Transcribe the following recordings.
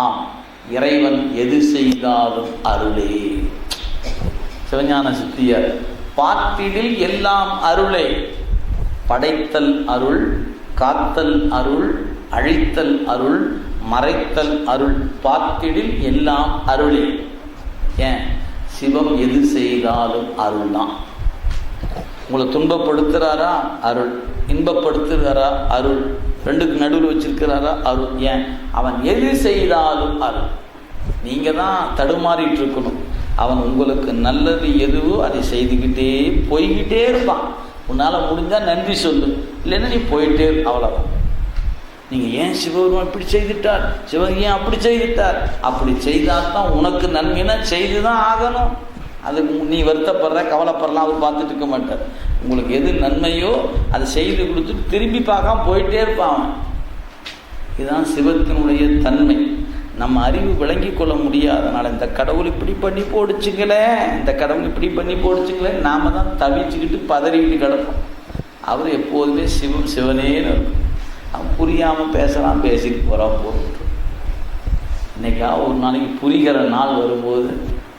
ஆம் இறைவன் எது செய்தாலும் அருளே. சிவஞான சித்தியர் பார்த்திடில் எல்லாம் அருளே. படைத்தல் அருள் காத்தல் அருள் அழித்தல் அருள் மறைத்தல் அருள் பார்த்திடில் எல்லாம் அருளே. ஏன்? சிவம் எது செய்தாலும் அருள் தான் உங்களை துன்பப்படுத்துகிறாரா அருள். இன்பப்படுத்துகிறாரா? அருள். ரெண்டுக்கு நடுவில் வச்சிருக்கிறாரா அருள் ஏன்? அவன் எது செய்தாலும் அருள் நீங்கள் தான் தடுமாறிட்டு இருக்கணும் அவன் உங்களுக்கு நல்லது எதுவோ அதை செய்துக்கிட்டே போய்கிட்டே இருப்பான். உன்னால் முடிஞ்சால் நன்றி சொல்லு. இல்லைன்னா நீ போயிட்டே அவ்வளோதான் நீங்கள் ஏன் சிவபெருமான் இப்படி செய்துட்டார்? சிவன் ஏன் அப்படி செய்துட்டார்? அப்படி செய்தால் தான் உனக்கு நன்மைனா செய்து தான் ஆகணும். அதுக்கு நீ வருத்தப்படுற கவலைப்படலாம் அவர் பார்த்துட்டு இருக்க மாட்டார். உங்களுக்கு எது நன்மையோ அதை செய்து கொடுத்து திரும்பி பார்க்காம போயிட்டே இருப்பான் அவன். இதுதான் சிவத்தினுடைய தன்மை. நம்ம அறிவு விளங்கி கொள்ள முடியாதனால இந்த கடவுள் இப்படி பண்ணி போடுச்சுங்களே. இந்த கடவுள் இப்படி பண்ணி போடுச்சுங்களே. நாம தான் தவிச்சுக்கிட்டு பதறிக்கிட்டு கிடப்போம். அவர் எப்போதுமே சிவம் சிவனேன்னு இருக்கும். அவன் புரியாமல் பேசலாம் பேசிட்டு போகிறான் போட்டு இன்னைக்கா ஒரு நாளைக்கு புரிகிற நாள் வரும்போது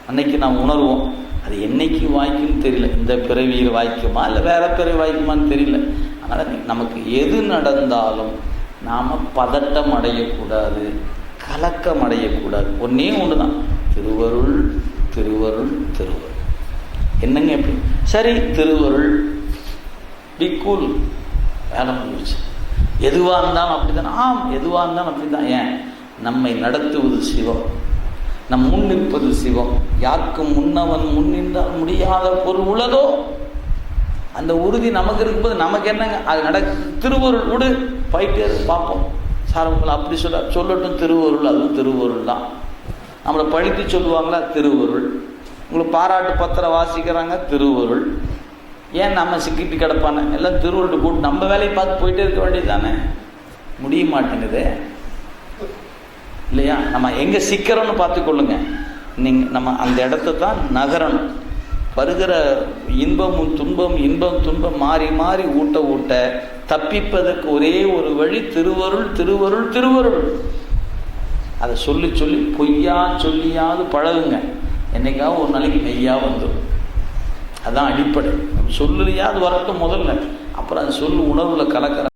அன்னைக்கு நாம் உணர்வோம். அது என்னைக்கு வாய்க்கும்னு தெரியல. இந்த பிறவியில் வாய்க்குமா? இல்லை வேற பிறவி வாய்க்குமான்னு தெரியல. அதனால் நமக்கு எது நடந்தாலும் நாம் பதட்டம் அடையக்கூடாது கலக்கம் அடையக்கூடாது. ஒன்றே ஒன்று தான் திருவருள் திருவருள் திருவருள். என்னங்க எப்படி சரி திருவருள். பி கூல் வேலை முடிஞ்சிச்சு எதுவாக இருந்தாலும் அப்படிதான் ஆம் எதுவாக இருந்தாலும் அப்படிதான் ஏன்? நம்மை நடத்துவது சிவம். நம் முன் நிற்பது சிவம். யாருக்கும் முன்னவன் முன் நின்றால் முடியாத பொருள் உள்ளதோ அந்த உறுதி நமக்கு இருக்கும்போது நமக்கு என்னங்க? அது நட திருவருள் விடு போயிட்டே பார்ப்போம். சார் உங்களை அப்படி சொல்ல சொல்லட்டும் திருவருள் அதுவும் திருவருள் தான். நம்மளை பழித்து சொல்லுவாங்களா? திருவருள். உங்களை பாராட்டு பத்திரம் வாசிக்கிறாங்க? திருவருள். ஏன் நம்ம சிக்கிட்டு கிடப்பானே? எல்லாம் திருவருள் கூட்டு நம்ம வேலையை பார்த்து போயிட்டே இருக்க வேண்டியது தானே முடிய மாட்டேங்குதே. இல்லையா? நம்ம எங்கே சிக்கிறோன்னு பார்த்துக்கொள்ளுங்க நீங்கள் நம்ம அந்த இடத்த தான் நகரணும். வருகிற இன்பமும் துன்பம் இன்பம் துன்பம் மாறி மாறி ஊட்ட ஊட்ட தப்பிப்பதற்கு ஒரே ஒரு வழி திருவருள் திருவருள் திருவருள். அதை சொல்லி சொல்லி பொய்யா சொல்லியாவது பழகுங்க. என்னைக்காவது ஒரு நாளைக்கு மெய்யா வந்துடும் அதான் அடிப்படை. சொல்லுலையாவது வரட்டும் முதல்ல. அப்புறம் அது சொல்லு உணர்வுல கலக்கிற